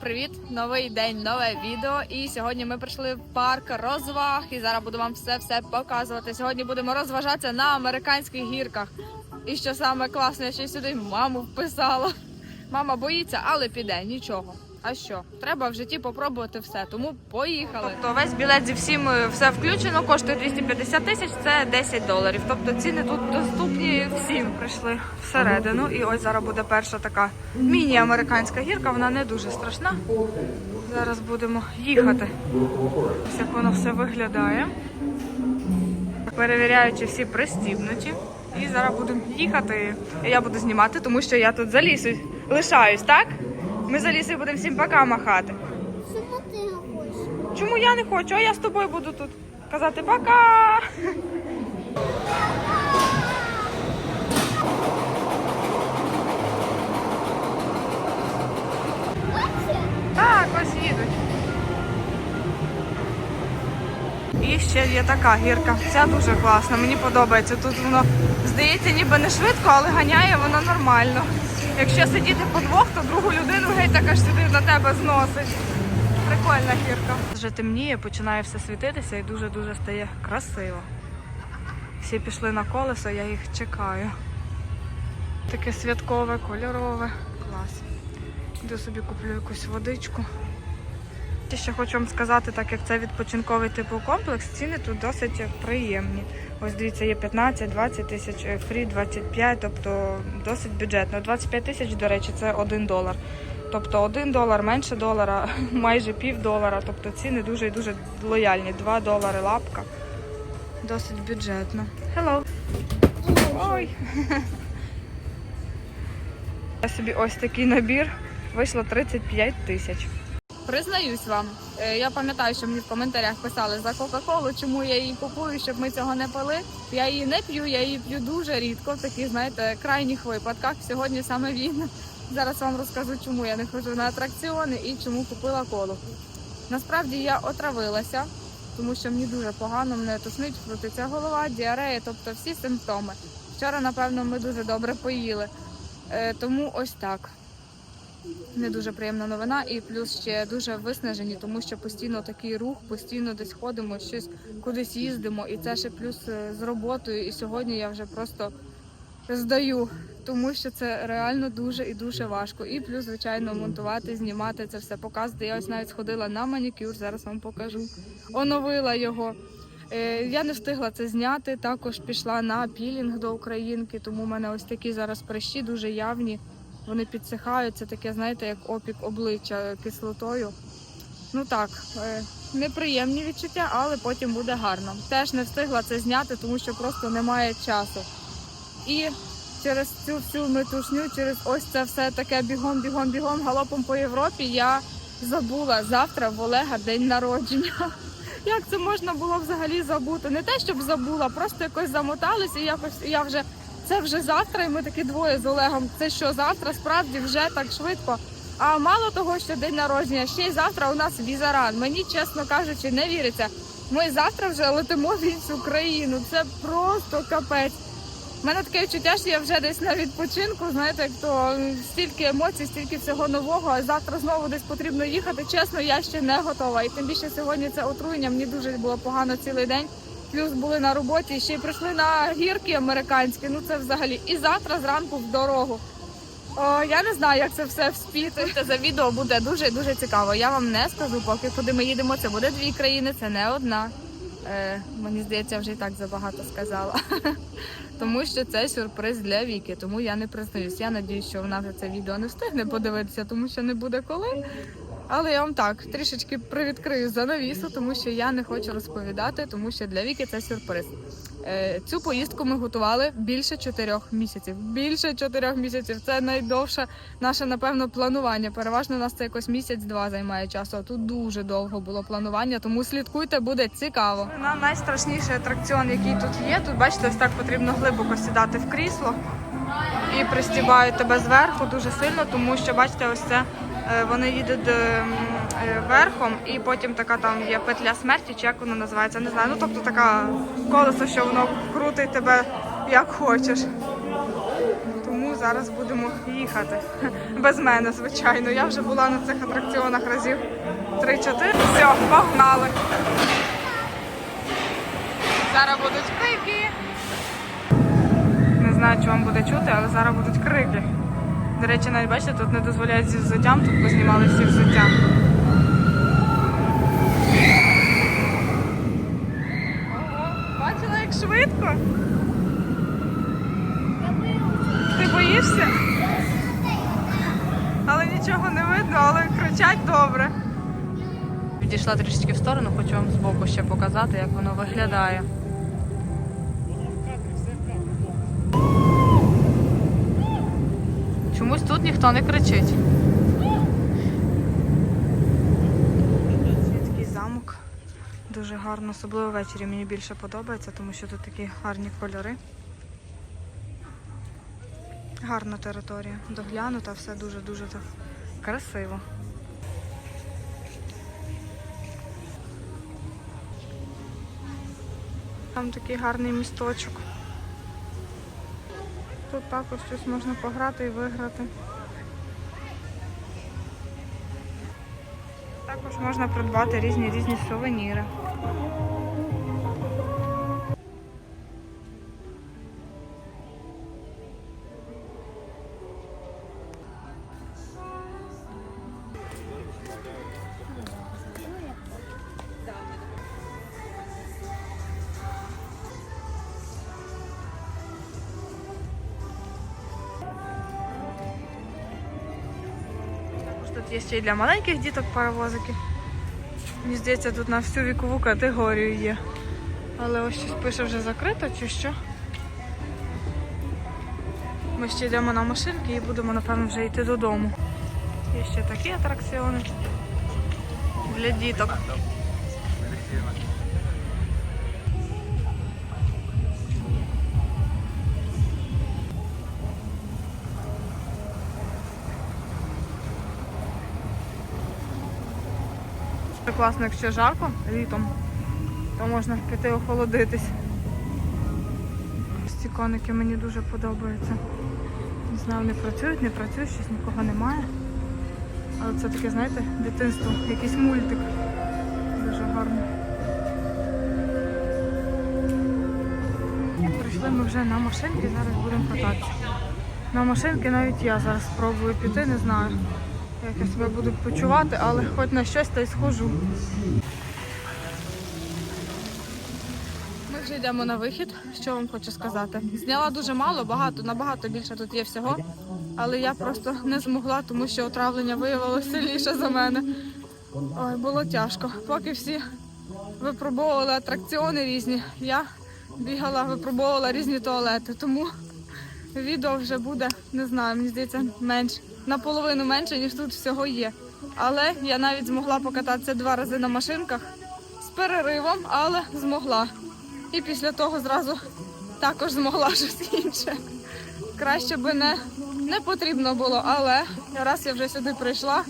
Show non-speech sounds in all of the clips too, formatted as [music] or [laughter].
привіт! Новий день, нове відео. І сьогодні ми прийшли в парк розваг. І зараз буду вам все все показувати. Сьогодні будемо розважатися на американських гірках. І що саме класне, я ще сюди маму вписала. Мама боїться, але піде, нічого. А що? Треба в житті попробувати все, тому поїхали. Тобто весь білет зі всім е, все включено, коштує 250 тисяч, це 10 доларів. Тобто ціни тут доступні всім. Прийшли всередину, і ось зараз буде перша така міні-американська гірка, вона не дуже страшна. Зараз будемо їхати. Ось як воно все виглядає. Перевіряю, чи всі пристібнуті. І зараз будемо їхати. Я буду знімати, тому що я тут за лісою лишаюсь, так? Ми за лісою будемо всім пока махати. Чому ти не хочеш? Чому я не хочу? А я з тобою буду тут казати пока. Ще є така гірка. Ця дуже класна, мені подобається. Тут воно здається ніби не швидко, але ганяє воно нормально. Якщо сидіти по двох, то другу людину геть так аж сюди на тебе зносить. Прикольна гірка. Вже темніє, починає все світитися і дуже-дуже стає красиво. Всі пішли на колесо, я їх чекаю. Таке святкове, кольорове. Клас. Йду собі куплю якусь водичку. Ще хочу вам сказати, так як це відпочинковий типу комплекс, ціни тут досить приємні. Ось дивіться, є 15-20 тисяч, е, фрі 25, тобто досить бюджетно. 25 тисяч, до речі, це 1 долар. Тобто 1 долар менше долара, [laughs] майже пів долара. Тобто ціни дуже і дуже лояльні. 2 долари лапка. Досить бюджетно. Hello. Ой. [laughs] Я собі ось такий набір. Вийшло 35 тисяч. Признаюсь вам, е, я пам'ятаю, що мені в коментарях писали за Кока-Колу, чому я її купую, щоб ми цього не пили. Я її не п'ю, я її п'ю дуже рідко, в таких, знаєте, крайніх випадках. Сьогодні саме він. Зараз вам розкажу, чому я не ходжу на атракціони і чому купила колу. Насправді я отравилася, тому що мені дуже погано, мене тошнить, крутиться голова, діарея, тобто всі симптоми. Вчора, напевно, ми дуже добре поїли. Е, тому ось так не дуже приємна новина, і плюс ще дуже виснажені, тому що постійно такий рух, постійно десь ходимо, щось кудись їздимо, і це ще плюс е, з роботою. І сьогодні я вже просто здаю, тому що це реально дуже і дуже важко. І плюс, звичайно, монтувати, знімати це все, показувати. Я ось навіть сходила на манікюр, зараз вам покажу. Оновила його. Е, Я не встигла це зняти. Також пішла на пілінг до українки, тому в мене ось такі зараз прищі дуже явні. Вони підсихають, це таке, знаєте, як опік обличчя кислотою. Ну так, е, неприємні відчуття, але потім буде гарно. Теж не встигла це зняти, тому що просто немає часу. І через цю всю метушню, через ось це все таке бігом, бігом, бігом, галопом по Європі, я забула завтра в Олега день народження. [laughs] Як це можна було взагалі забути? Не те, щоб забула, просто якось замоталися і якось я вже це вже завтра, і ми такі двоє з Олегом. Це що завтра справді вже так швидко. А мало того, що день народження, ще й завтра у нас візаран. Мені, чесно кажучи, не віриться. Ми завтра вже летимо в іншу країну. Це просто капець. У мене таке відчуття, що я вже десь на відпочинку, знаєте, як то стільки емоцій, стільки всього нового, а завтра знову десь потрібно їхати. Чесно, я ще не готова. І тим більше сьогодні це отруєння. Мені дуже було погано цілий день. Плюс були на роботі, ще й прийшли на гірки американські. Ну це взагалі. І завтра зранку в дорогу. О, я не знаю, як це все вспіти. Це за відео буде дуже дуже цікаво. Я вам не скажу, поки куди ми їдемо. Це буде дві країни, це не одна. Е, мені здається, вже і так забагато сказала. [laughs] Тому що це сюрприз для Віки, тому я не признаюсь. Я надіюсь, що вона вже це відео не встигне подивитися, тому що не буде коли. Але я вам так трішечки привідкрию занавісу, тому що я не хочу розповідати, тому що для Віки це сюрприз. Е, Цю поїздку ми готували більше чотирьох місяців. Більше чотирьох місяців. Це найдовше наше, напевно, планування. Переважно у нас це якось місяць-два займає часу. А тут дуже довго було планування, тому слідкуйте, буде цікаво. На найстрашніший атракціон, який тут є. Тут бачите, ось так потрібно глибоко сідати в крісло і пристібають тебе зверху дуже сильно, тому що бачите, ось це вони їдуть е, е, верхом, і потім така там є петля смерті, чи як воно називається, не знаю. Ну тобто така колесо, що воно крутить тебе як хочеш. Тому зараз будемо їхати. [laughs] Без мене, звичайно. Я вже була на цих атракціонах разів 3-4. Все, погнали. Зараз будуть крики. Не знаю, чи вам буде чути, але зараз будуть крики. До речі, навіть бачите, тут не дозволяють зі взуттям, тут познімали всі взуття. Ого, бачила, як швидко? Ти боїшся? Але нічого не видно, але кричать добре. Відійшла трішечки в сторону, хочу вам збоку ще показати, як воно виглядає. Чомусь тут ніхто не кричить. Такий замок. Дуже гарно, особливо ввечері мені більше подобається, тому що тут такі гарні кольори. Гарна територія, доглянута, все дуже-дуже красиво. Там такий гарний місточок. Тут також щось можна пограти і виграти. Також можна придбати різні різні сувеніри. Є ще й для маленьких діток паровозики. Мені здається, тут на всю вікову категорію є. Але ось щось пише вже закрито чи що. Ми ще йдемо на машинки і будемо, напевно, вже йти додому. Є ще такі атракціони для діток. Класно, якщо жарко літом, то можна піти охолодитись. Ось Ці коники мені дуже подобаються. Не знаю, вони працюють, не працюють, щось нікого немає. Але це таке, знаєте, дитинство, якийсь мультик. Дуже гарно. Прийшли ми вже на машинки, зараз будемо кататися. На машинки навіть я зараз спробую піти, не знаю, як я себе буду почувати, але хоч на щось та й схожу. Ми вже йдемо на вихід. Що вам хочу сказати? Зняла дуже мало, багато, набагато більше тут є всього. Але я просто не змогла, тому що отравлення виявилося сильніше за мене. Ой, було тяжко. Поки всі випробовували атракціони різні, я бігала, випробовувала різні туалети. Тому відео вже буде, не знаю, мені здається, менш наполовину менше, ніж тут всього є. Але я навіть змогла покататися два рази на машинках з переривом, але змогла. І після того зразу також змогла щось інше. Краще би не, не потрібно було, але раз я вже сюди прийшла,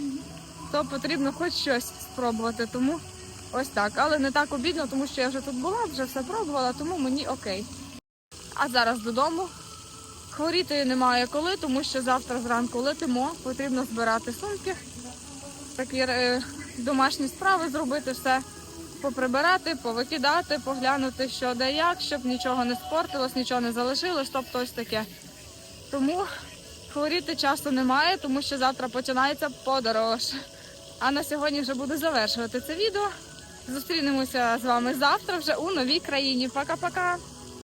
то потрібно хоч щось спробувати. Тому ось так. Але не так обідно, тому що я вже тут була, вже все пробувала, тому мені окей. А зараз додому. Хворіти немає коли, тому що завтра зранку летимо, потрібно збирати сумки, такі е, домашні справи зробити, все поприбирати, повикидати, поглянути, що де як, щоб нічого не спортилось, нічого не залишилось, тобто ось таке. Тому хворіти часу немає, тому що завтра починається подорож. А на сьогодні вже буду завершувати це відео. Зустрінемося з вами завтра вже у новій країні. Пока-пока!